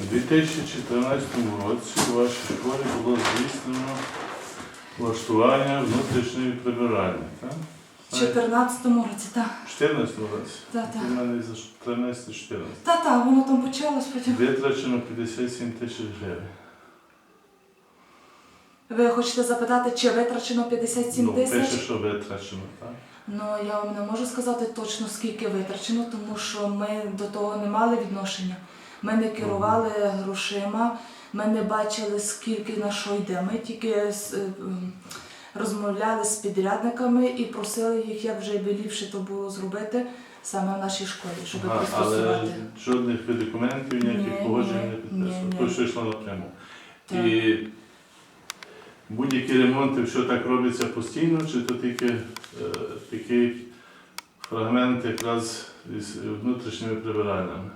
У 2014 році у вашій школі було здійснено влаштування внутрішньої прибиральні, так? В 14-му році, так. В 14 році? Так, так. У мене за 13-14. Та, та, воно там почалось потім. Витрачено 57 тисяч гривень. Ви хочете запитати, чи витрачено 57 Ну, пише, що витрачено, так? Ну, я вам не можу сказати точно скільки витрачено, тому що ми до того не мали відношення. Ми не керували грошима, ми не бачили, скільки на що йде. Ми тільки е, розмовляли з підрядниками і просили їх, як вже ліпше то було зробити саме в нашій школі, щоб Ага, але жодних документів, ніяких Ні, погоджень не підписували. То, що йшло напряму. Так. І будь-які ремонти, що так робиться постійно, чи то тільки е, такий фрагмент якраз із внутрішніми прибиральнями.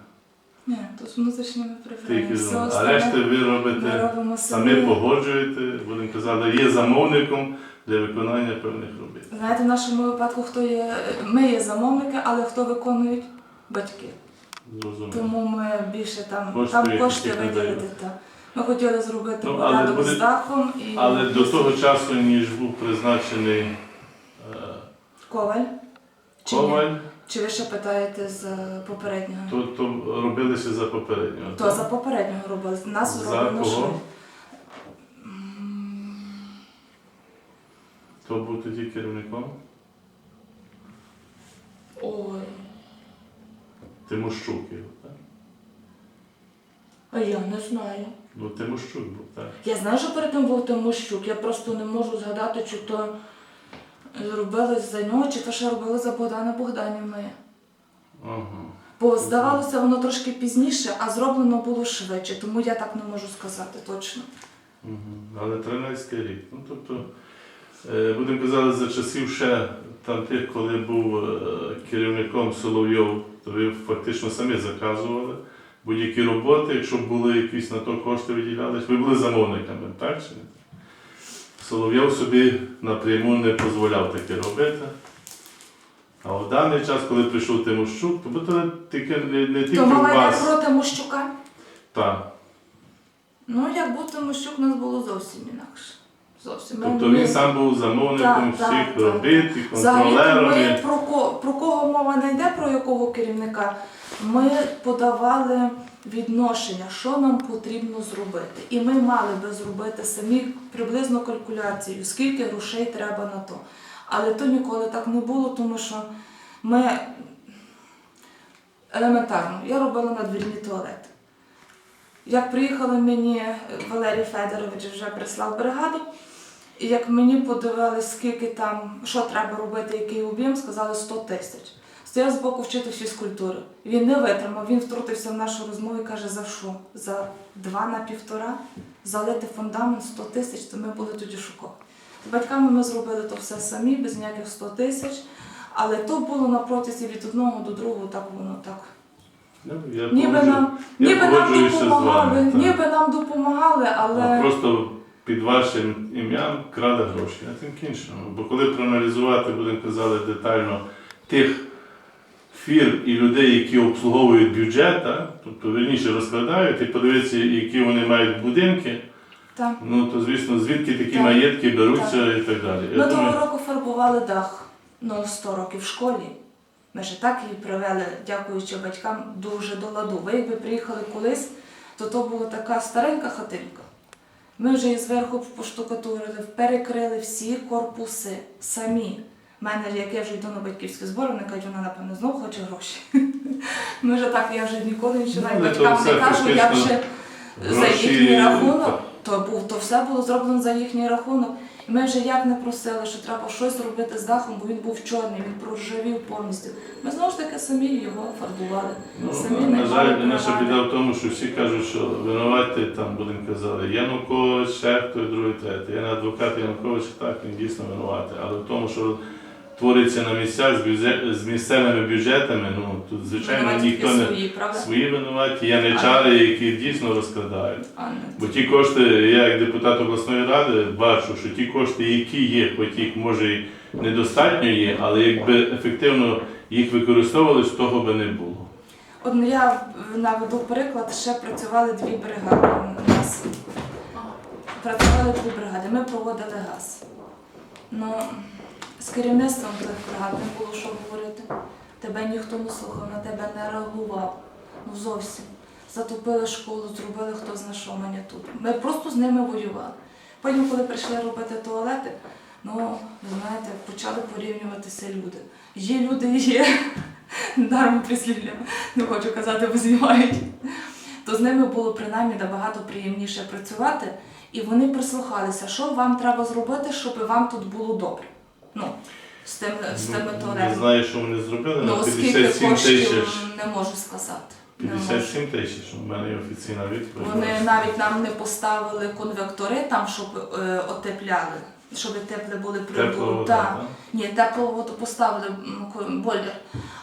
Ні, то з внутрішніми Тільки прибираннями. Все а решти ви ми робите робимо самі самі. погоджуєте, будемо казати, є замовником для виконання певних робіт. Знаєте, в нашому випадку хто є, ми є замовники, але хто виконують батьки. Зрозуміло. Тому ми більше там Кошти там якісь кошти не виділити. дають. Та. Ми хотіли зробити Ну, але порядок буде- з дахом і Але до того часу, ніж був призначений е, коваль. Чи, ні? коваль, Чи ви ще питаєте з попереднього? то, то робилися за попереднього. То за попереднього робили. Нас За зроблено кого? що? Хто був тоді керівником? Ой, Тимощук його, так? а я не знаю. Ну, Тимощук був, так. Я знаю, що перед тим був Тимощук, я просто не можу згадати, чи то робили за нього, чи то ще робили за Богдана Богданівною. Ага. Бо здавалося, воно трошки пізніше, а зроблено було швидше, тому я так не можу сказати точно. Мгм. Але 13 рік. Ну, тобто, е, будемо казати, за часів ще там тих, коли був е, керівником Соловйов, то ви фактично самі заказували будь-які роботи, якщо були якісь на то кошти виділялись, ви були замовниками, так чи не? Соловйов собі напряму не дозволяв таке робити. А в даний час, коли прийшов Тимощук, то то тільки не, не тільки То мова йде вас. про Тимощука. Так. Ну, як був Тимощук, у нас було зовсім інакше. Зовсім. Тобто він сам був замовником Так, всіх так. робіт і Взагалі, контролером. ми про, про кого мова не йде, про якого керівника. Ми подавали відношення, що нам потрібно зробити. І ми мали би зробити самі приблизно калькуляцію, скільки грошей треба на то. Але то ніколи так не було, тому що ми елементарно, я робила надвірні туалети. Як приїхали мені Валерій Федорович вже прислав бригаду, і як мені подивилися, скільки там, що треба робити, який об'єм, сказали 100 тисяч. Стояв з боку вчитель фізкультури. Він не витримав, він втрутився в нашу розмову і каже, за що? За два на півтора залити фундамент 100 тисяч, то ми були тоді шоковані. З батьками ми зробили то все самі, без ніяких 100 тисяч. Але то було на протязі від одного до другого, так воно так. Ну, я Ніби погоджу- нам, я ніби нам погоджуюся з допомагали, вами, так. ніби нам допомагали, А просто під вашим ім'ям крали гроші, а тим кінчено. Бо коли проаналізувати, будемо казати детально тих фірм і людей, які обслуговують бюджет, так, тобто верніше розкладають і подивитися, які вони мають будинки, так. ну то звісно, звідки такі Так. маєтки беруться і так далі. Ми думаю, того року фарбували дах ну, 100 років в школі. Ми ж так її привели, дякуючи батькам, дуже до ладу. Ви якби приїхали колись, то то була така старенька хатинка. Ми вже її зверху поштукатурили, перекрили всі корпуси самі. Мене, як я вже йду на батьківські збори, вони кажуть, вона, напевно, знову хоче гроші. Ми вже так, я вже ніколи нічого навіть батькам не кажу, я вже за їхній рахунок. То був то все було зроблено за їхній рахунок. І ми вже як не просили, що треба щось робити з дахом, бо він був чорний, він проржавів повністю. Ми знову ж таки самі його фарбували. самі Ну, на жаль, наша біда в тому, що всі кажуть, що винуваті там, будемо казати, Янукович, ще хто, і другий, третій. Я не адвокат Янукович, так, він дійсно винуватий. Але в тому, що твориться на місцях з, місцевими бюджетами, ну тут, звичайно, Винуваті ніхто не свої, свої винуваті, яничари, які дійсно розкрадають. Бо ті кошти, я як депутат обласної ради бачу, що ті кошти, які є, хоч їх може і недостатньо є, але якби ефективно їх використовували, з того би не було. От я е, наведу приклад, ще працювали дві бригади у нас. Працювали дві бригади, ми проводили газ. Ну, з керівництвом тих не було що говорити. Тебе ніхто не слухав, на тебе не реагував. Ну зовсім. Затопили школу, зробили хто зна що мені тут. Ми просто з ними воювали. Потім, коли прийшли робити туалети, ну, ви знаєте, почали порівнюватися люди. Є люди, є. Даром прислів'я, не хочу казати, бо знімають. То з ними було принаймні набагато приємніше працювати, і вони прислухалися, що вам треба зробити, щоб вам тут було добре. Ну, з тими, з тими Ну, Не знаю, що вони зробили, Ну, на скільки 57 коштів тисяч. не можу сказати. Не можу. 57 тисяч, у мене є офіційна відповідь. Вони навіть нам не поставили конвектори там, щоб е, отепляли, щоб тепле були Тепла прибули. вода, так? Ні, теплу воду поставили м, ко- бойлер,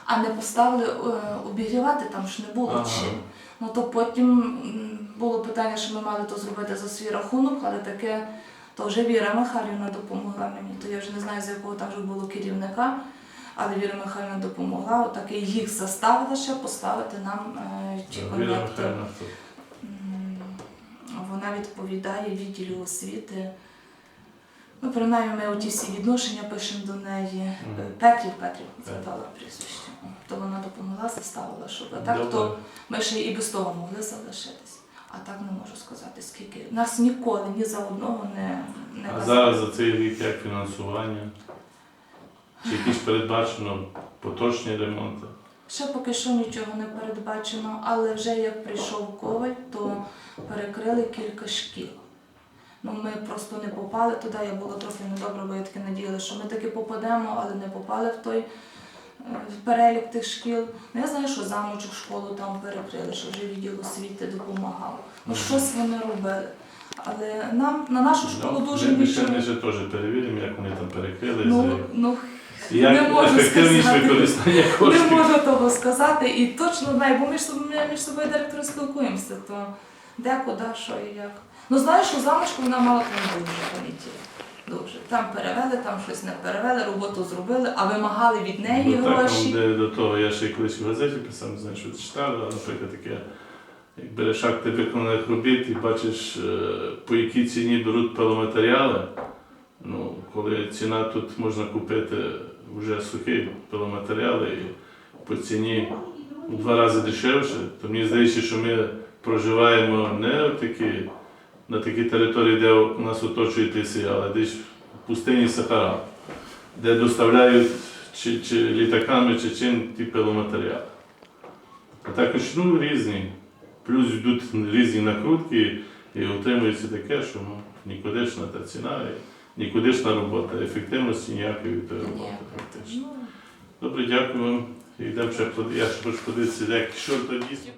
а не поставили е, обігрівати, там ж не було Ага. чим. Ну то потім м, було питання, що ми мали то зробити за свій рахунок, але таке, то вже Віра Михайлівна допомогла мені. То я вже не знаю, з якого там вже було керівника, але Віра Михайлівна допомогла. Отак і їх заставила ще поставити нам е, ті? М, Вона відповідає відділу освіти. Ну, принаймні, ми оті всі відношення пишемо до неї. Е, Петрів, Петрів згадала прізвище. То вона допомогла, заставила, щоб а так, Добре. то ми ще і без того могли залишитись. А так не можу сказати, скільки. Нас ніколи ні за одного не, не А зараз за цей рік як фінансування? Чи якісь передбачено поточні ремонти? Ще поки що нічого не передбачено, але вже як прийшов коваль, то перекрили кілька шкіл. Ну, ми просто не попали туди, я була трохи недобра, бо я таки надіялася, що ми таки попадемо, але не попали в той перелік тих шкіл. Ну, я знаю, що замочок школу там перекрили, що вже відділ освіти допомагав. Ну, щось вони робили. Але нам на нашу школу Ну, дуже ми, ми, ще, ми ще теж перевіримо, як вони там перекрили. Ну, ну, і як не можу ефективність сказати. використання Не коштів. можу того сказати і точно знаю, бо ми ж ми між собою директори спілкуємося, то де, куди, що і як. Ну знаєш, що замочку вона мала там дуже полетіла. Дуже. Там перевели, там щось не перевели, роботу зробили, а вимагали від неї Ну, гроші. де до того я ще колись в газеті писав, не знаю, що ви читали, але, наприклад, таке, як береш акти виконаних робіт і бачиш, е, по якій ціні беруть пиломатеріали. Ну, коли ціна тут можна купити вже сухі пиломатеріали і по ціні у два рази дешевше, то мені здається, що ми проживаємо не такі, на такій території, де нас оточують ліси, але десь в пустині Сахара, де доставляють чи, чи літаками, чи чим ті пиломатеріали. А також ну, різні. Плюс йдуть різні накрутки і отримується таке, що ну, нікудишна та ціна, нікудишна робота, ефективності ніякої від тої роботи Ніякої. фактично. Ну, Добре, дякую вам. Йдемо ще я ще хочу подивитися, як що то дійсно.